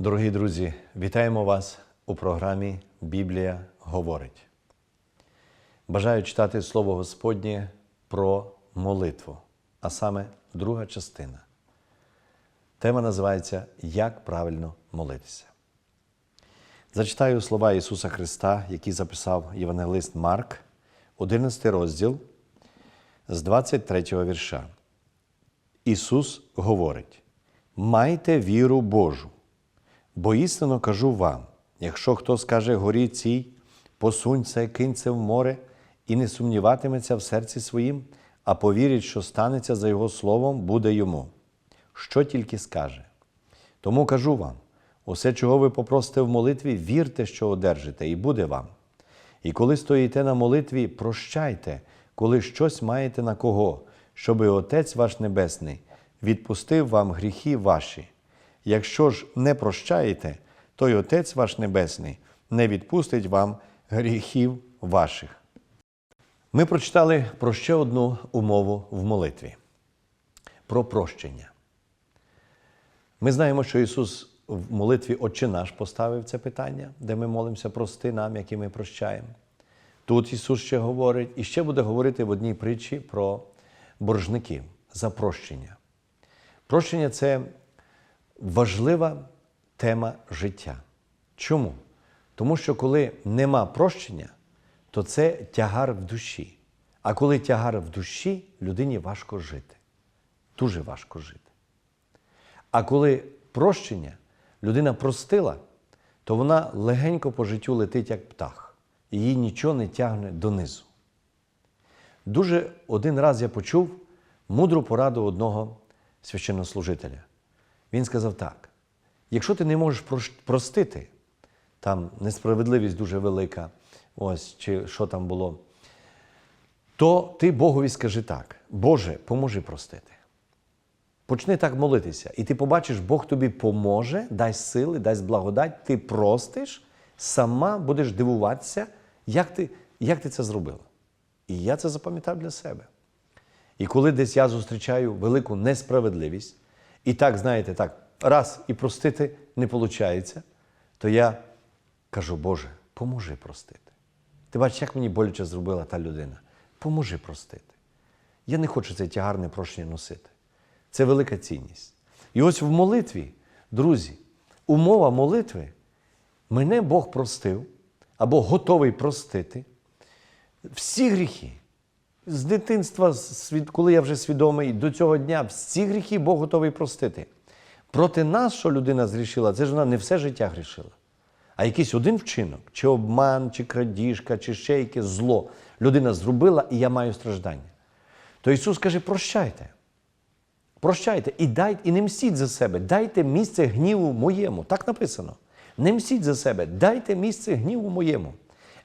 Дорогі друзі, вітаємо вас у програмі Біблія говорить. Бажаю читати Слово Господнє про молитву, а саме друга частина. Тема називається Як правильно молитися. Зачитаю слова Ісуса Христа, які записав Євангелист Марк, 11 розділ з 23 вірша. Ісус говорить: Майте віру Божу. Бо істинно кажу вам: якщо хто скаже горі цій, посунься, кинься в море, і не сумніватиметься в серці своїм, а повірить, що станеться за його словом, буде йому. Що тільки скаже. Тому кажу вам: усе, чого ви попросите в молитві, вірте, що одержите, і буде вам. І коли стоїте на молитві, прощайте, коли щось маєте на кого, щоби Отець ваш Небесний відпустив вам гріхи ваші. Якщо ж не прощаєте, то й Отець ваш Небесний не відпустить вам гріхів ваших. Ми прочитали про ще одну умову в молитві про прощення. Ми знаємо, що Ісус в молитві Отче наш поставив це питання, де ми молимося прости нам, які ми прощаємо. Тут Ісус ще говорить і ще буде говорити в одній притчі про боржників за прощення. Прощення це важлива тема життя. Чому? Тому що коли нема прощення, то це тягар в душі. А коли тягар в душі, людині важко жити. Дуже важко жити. А коли прощення, людина простила, то вона легенько по життю летить, як птах. Її нічого не тягне донизу. Дуже один раз я почув мудру пораду одного священнослужителя. Він сказав так: якщо ти не можеш простити, там несправедливість дуже велика, ось чи що там було, то ти Богові скажи так: Боже, поможи простити. Почни так молитися, і ти побачиш, Бог тобі поможе, дасть сили, дасть благодать, ти простиш, сама будеш дивуватися, як ти, як ти це зробила. І я це запам'ятав для себе. І коли десь я зустрічаю велику несправедливість, і так, знаєте, так, раз і простити не виходить, то я кажу, Боже, поможи простити. Ти бачиш, як мені боляче зробила та людина. Поможи простити. Я не хочу цей тягарне прощення носити. Це велика цінність. І ось в молитві, друзі, умова молитви, мене Бог простив або готовий простити всі гріхи. З дитинства, коли я вже свідомий, до цього дня всі гріхи Бог готовий простити. Проти нас, що людина зрішила, це ж вона не все життя грішила. А якийсь один вчинок, чи обман, чи крадіжка, чи ще якесь зло людина зробила, і я маю страждання. То Ісус каже: прощайте. Прощайте і дайте, і не мстіть за себе, дайте місце гніву моєму. Так написано. Не мстіть за себе, дайте місце гніву моєму.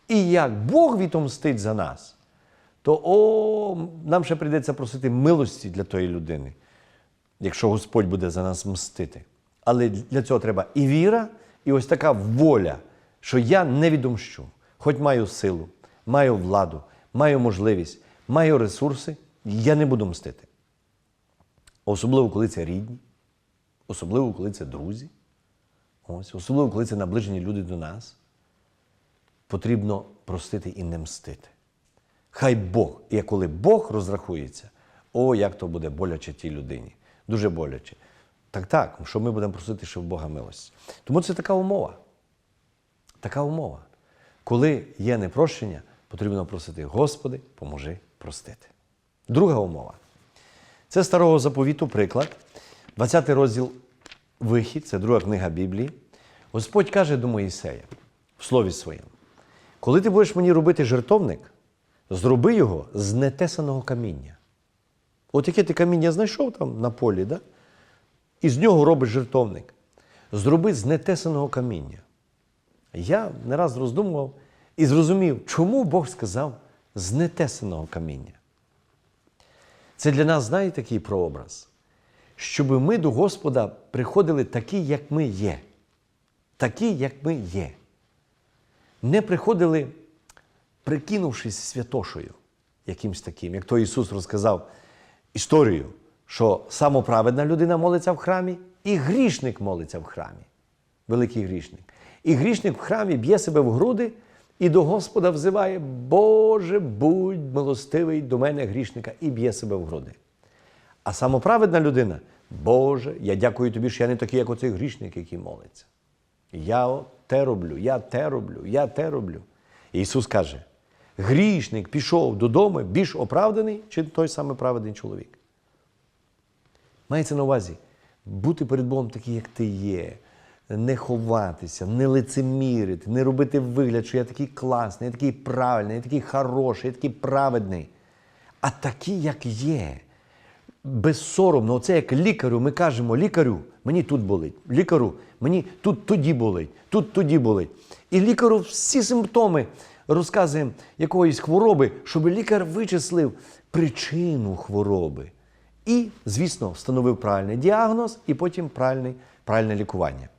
І як Бог відомстить за нас, то о, нам ще прийдеться просити милості для тої людини, якщо Господь буде за нас мстити. Але для цього треба і віра, і ось така воля, що я не відомщу, хоч маю силу, маю владу, маю можливість, маю ресурси, я не буду мстити. Особливо, коли це рідні, особливо, коли це друзі, ось, особливо, коли це наближені люди до нас. Потрібно простити і не мстити. Хай Бог, і коли Бог розрахується, о, як то буде боляче тій людині. Дуже боляче. Так, так, що ми будемо просити, що в Бога милості. Тому це така умова. Така умова. Коли є непрощення, потрібно просити, Господи, поможи простити. Друга умова. Це старого заповіту приклад, 20 розділ Вихід, це друга книга Біблії. Господь каже до Моїсея в слові своєму: коли ти будеш мені робити жертовник, зроби його з нетесаного каміння. От яке ти каміння знайшов там на полі, да? і з нього робиш жертовник. Зроби з нетесаного каміння. Я не раз роздумував і зрозумів, чому Бог сказав з нетесаного каміння. Це для нас, знаєте, такий прообраз, щоб ми до Господа приходили такі, як ми є. Такі, як ми є. Не приходили, прикинувшись святошою якимсь таким, як то Ісус розказав історію, що самоправедна людина молиться в храмі і грішник молиться в храмі. великий грішник. І грішник в храмі б'є себе в груди і до Господа взиває, Боже, будь милостивий до мене грішника, і б'є себе в груди. А самоправедна людина, Боже, я дякую тобі, що я не такий, як оцей грішник, який молиться. Я те роблю, я те роблю, я те роблю. І Ісус каже: грішник пішов додому більш оправданий, чи той самий праведний чоловік. Мається на увазі бути перед Богом такий, як ти є, не ховатися, не лицемірити, не робити вигляд, що я такий класний, я такий правильний, я такий хороший, я такий праведний. А такий, як є. Безсоромно, оце як лікарю, ми кажемо, лікарю, мені тут болить, лікарю, мені тут тоді болить, тут тоді болить. І лікарю всі симптоми розказуємо якоїсь хвороби, щоб лікар вичислив причину хвороби. І, звісно, встановив правильний діагноз і потім правильний, правильне лікування.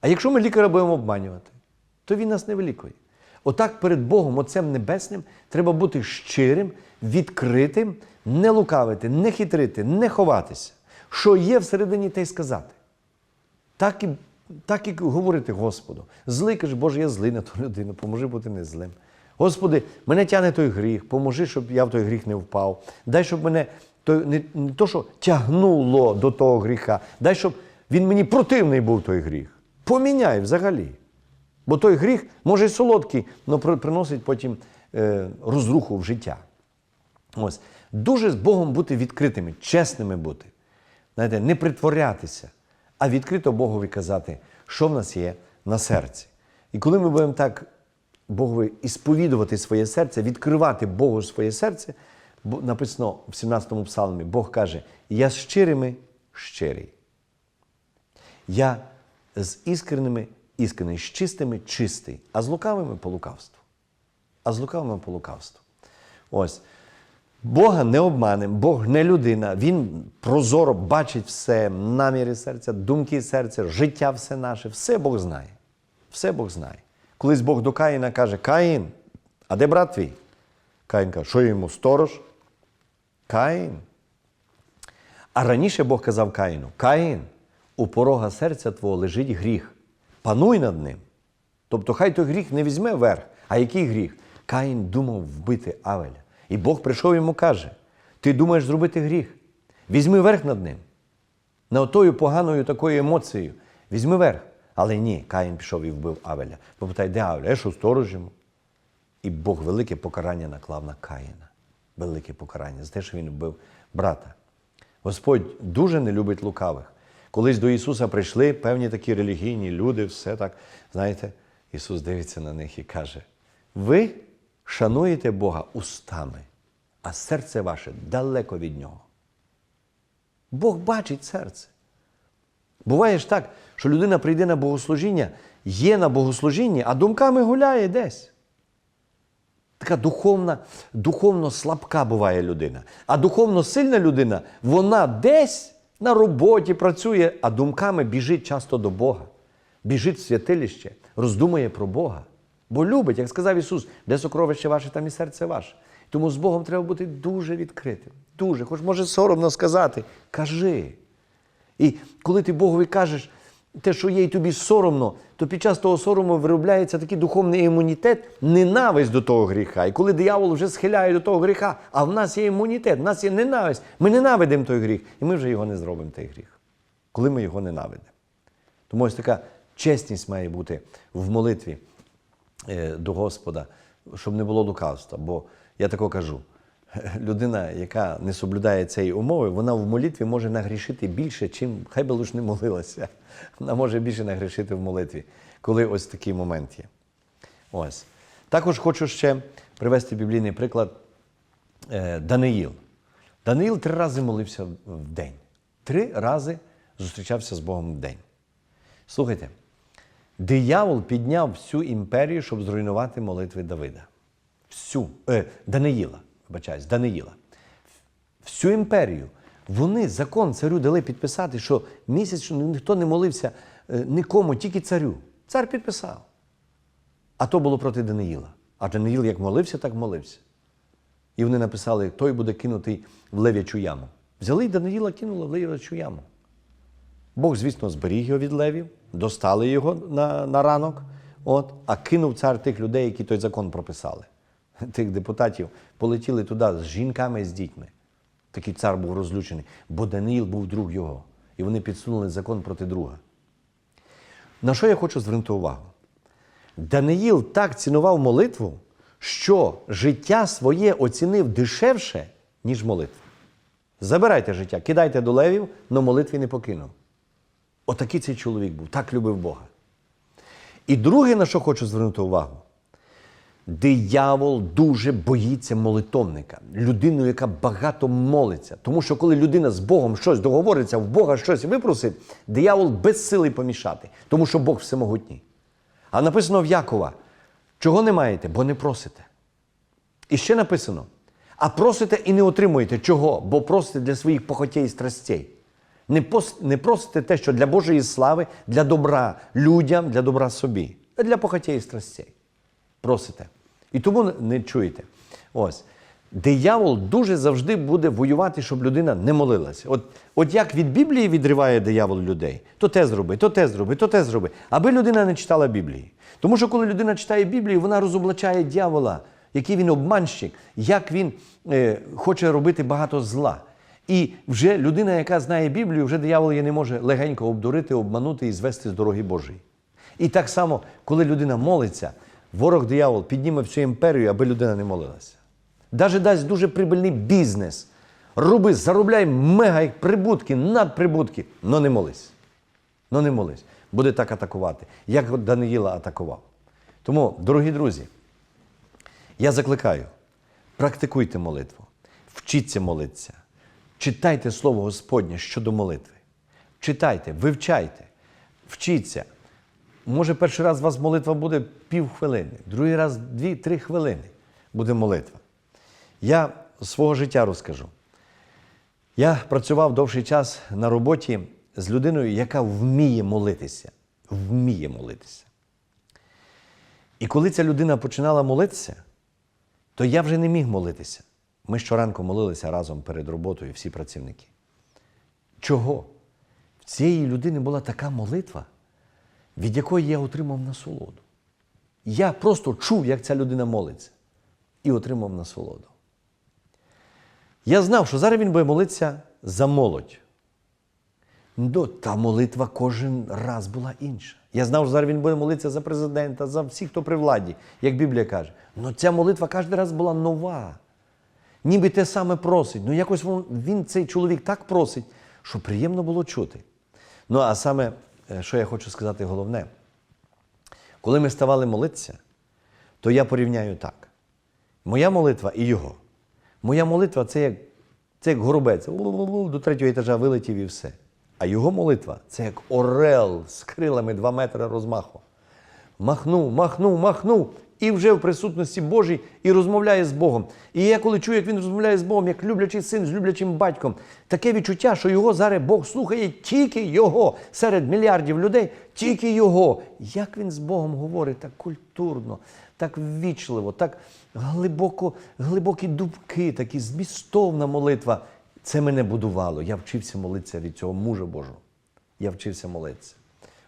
А якщо ми лікаря будемо обманювати, то він нас не вилікує. Отак перед Богом, Отцем Небесним, треба бути щирим, відкритим, не лукавити, не хитрити, не ховатися. Що є всередині, те й сказати. Так і, так і говорити Господу. Злий каже, Боже, я злий на ту людину, поможи бути не злим. Господи, мене тягне той гріх, поможи, щоб я в той гріх не впав. Дай, щоб мене той, не, не то, що тягнуло до того гріха, дай, щоб він мені противний був той гріх. Поміняй взагалі. Бо той гріх, може й солодкий, але приносить потім е, розруху в життя. Ось. Дуже з Богом бути відкритими, чесними бути. Знаєте, не притворятися, а відкрито Богові казати, що в нас є на серці. І коли ми будемо так Богові ісповідувати своє серце, відкривати Богу своє серце, написано в 17-му псалмі, Бог каже: Я з щирими щирий. Я з іскренними іскрений, з чистими чистий, а з лукавими по лукавству. А з лукавими по лукавству. Ось. Бога не обманем, Бог не людина. Він прозоро бачить все, наміри серця, думки серця, життя все наше, все Бог знає. Все Бог знає. Колись Бог до Каїна каже: Каїн, а де брат твій? Каїн каже, що йому сторож? Каїн. А раніше Бог казав Каїну: Каїн, у порога серця твого лежить гріх. Пануй над ним. Тобто, хай той гріх не візьме верх. А який гріх? Каїн думав вбити Авеля. І Бог прийшов йому каже: Ти думаєш зробити гріх? Візьми верх над ним. Не отою поганою такою емоцією. Візьми верх. Але ні, Каїн пішов і вбив Авеля. Попитай, де Авеля? Я що сторож йому? І Бог велике покарання наклав на Каїна. Велике покарання за те, що він вбив брата. Господь дуже не любить лукавих. Колись до Ісуса прийшли певні такі релігійні люди, все так, знаєте, Ісус дивиться на них і каже: ви шануєте Бога устами, а серце ваше далеко від Нього. Бог бачить серце. Буває ж так, що людина прийде на богослужіння, є на богослужінні, а думками гуляє десь. Така духовна, духовно слабка буває людина. А духовно сильна людина, вона десь на роботі працює, а думками біжить часто до Бога. Біжить в святилище, роздумує про Бога. Бо любить, як сказав Ісус, де сокровище ваше, там і серце ваше. Тому з Богом треба бути дуже відкритим. Дуже, хоч може соромно сказати, кажи. І коли ти Богові кажеш те, що є і тобі соромно, то під час того сорому виробляється такий духовний імунітет, ненависть до того гріха. І коли диявол вже схиляє до того гріха, а в нас є імунітет, в нас є ненависть, ми ненавидимо той гріх, і ми вже його не зробимо, той гріх, коли ми його ненавидимо. Тому ось така чесність має бути в молитві до Господа, щоб не було лукавства. Бо я тако кажу. Людина, яка не соблюдає цієї умови, вона в молитві може нагрішити більше, чим хай би лиш не молилася. Вона може більше нагрішити в молитві, коли ось такий момент є. Ось. Також хочу ще привести біблійний приклад е, Даниїл. Даниїл три рази молився в день. Три рази зустрічався з Богом в день. Слухайте, диявол підняв всю імперію, щоб зруйнувати молитви Давида. Всю, е, Даниїла вибачаюсь, Даниїла. Всю імперію. Вони закон царю дали підписати, що місяць ніхто не молився е, нікому, тільки царю. Цар підписав. А то було проти Даниїла. А Даниїл як молився, так молився. І вони написали, той буде кинутий в лев'ячу яму. Взяли Даниїла кинули в лев'ячу яму. Бог, звісно, зберіг його від левів, достали його на, на ранок, от, а кинув цар тих людей, які той закон прописали. Тих депутатів полетіли туди з жінками і з дітьми. Такий цар був розлючений, бо Даниїл був друг його. І вони підсунули закон проти друга. На що я хочу звернути увагу? Даниїл так цінував молитву, що життя своє оцінив дешевше, ніж молитву. Забирайте життя, кидайте до левів, але молитві не покинув. Отакий цей чоловік був, так любив Бога. І друге, на що хочу звернути увагу, диявол дуже боїться молитовника, людину, яка багато молиться. Тому що коли людина з Богом щось договориться, в Бога щось випросить, диявол безсилий помішати, тому що Бог всемогутній. А написано в Якова: чого не маєте, бо не просите. І ще написано: а просите і не отримуєте. Чого? Бо просите для своїх похотей і страстей. Не, пос- не просите те, що для Божої слави, для добра людям, для добра собі, а для похотей і страстей. Просите. І тому не чуєте. Ось. Диявол дуже завжди буде воювати, щоб людина не молилася. От, от як від Біблії відриває диявол людей, то те зроби, то те зроби, то те зроби, аби людина не читала Біблії. Тому що коли людина читає Біблію, вона розоблачає дьявола, який він обманщик, як він е, хоче робити багато зла. І вже людина, яка знає Біблію, вже диявол її не може легенько обдурити, обманути і звести з дороги Божої. І так само, коли людина молиться, ворог диявол підніме всю імперію, аби людина не молилася. Даже дасть дуже прибильний бізнес. Роби, заробляй мега як прибутки, надприбутки, но не молись. Ну не молись. Буде так атакувати, як Даниїла атакував. Тому, дорогі друзі, я закликаю, практикуйте молитву, вчіться молитися, читайте Слово Господнє щодо молитви. Читайте, вивчайте, вчіться. Може, перший раз у вас молитва буде півхвилини, другий раз дві-три хвилини буде молитва. Я свого життя розкажу. Я працював довший час на роботі з людиною, яка вміє молитися. Вміє молитися. І коли ця людина починала молитися, то я вже не міг молитися. Ми щоранку молилися разом перед роботою, всі працівники. Чого? В цієї людини була така молитва, від якої я отримав насолоду. Я просто чув, як ця людина молиться, і отримав насолоду. Я знав, що зараз він буде молитися за молодь. Та молитва кожен раз була інша. Я знав, що зараз він буде молитися за президента, за всіх, хто при владі, як Біблія каже. Ну ця молитва кожен раз була нова. Ніби те саме просить. Ну якось він, цей чоловік так просить, що приємно було чути. Ну, а саме, е, що я хочу сказати головне, коли ми ставали молитися, то я порівняю так. Моя молитва і його. Моя молитва це як, це як горобець. До третього етажа вилетів і все. А його молитва це як орел з крилами 2 метри розмаху. Махнув, махнув, махнув, і вже в присутності Божій і розмовляє з Богом. І я коли чую, як він розмовляє з Богом, як люблячий син з люблячим батьком, таке відчуття, що його зараз Бог слухає тільки його серед мільярдів людей, тільки його. Як він з Богом говорить так культурно, так ввічливо, так глибоко, глибокі дубки, такі змістовна молитва. Це мене будувало. Я вчився молитися від цього мужа Божого. Я вчився молитися.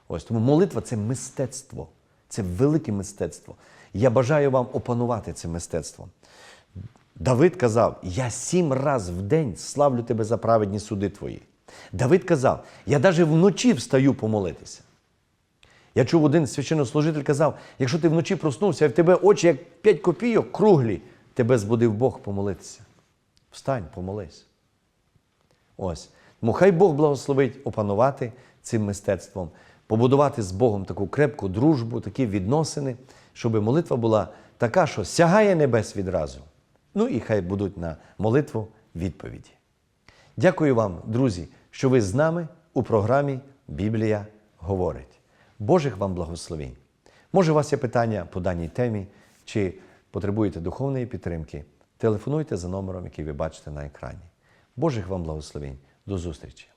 Ось тому молитва це мистецтво, це велике мистецтво. Я бажаю вам опанувати це мистецтво. Давид казав: Я сім раз в день славлю тебе за праведні суди твої. Давид казав, я навіть вночі встаю помолитися. Я чув один священнослужитель казав: якщо ти вночі проснувся, і в тебе очі як п'ять копійок круглі, тебе збудив Бог помолитися. Встань, помолись. Ось. Тому хай Бог благословить опанувати цим мистецтвом, побудувати з Богом таку крепку дружбу, такі відносини, щоб молитва була така, що сягає небес відразу. Ну і хай будуть на молитву відповіді. Дякую вам, друзі, що ви з нами у програмі Біблія говорить. Божих вам благословень. Може, у вас є питання по даній темі, чи потребуєте духовної підтримки? Телефонуйте за номером, який ви бачите на екрані. Божих вам благословень. До зустрічі!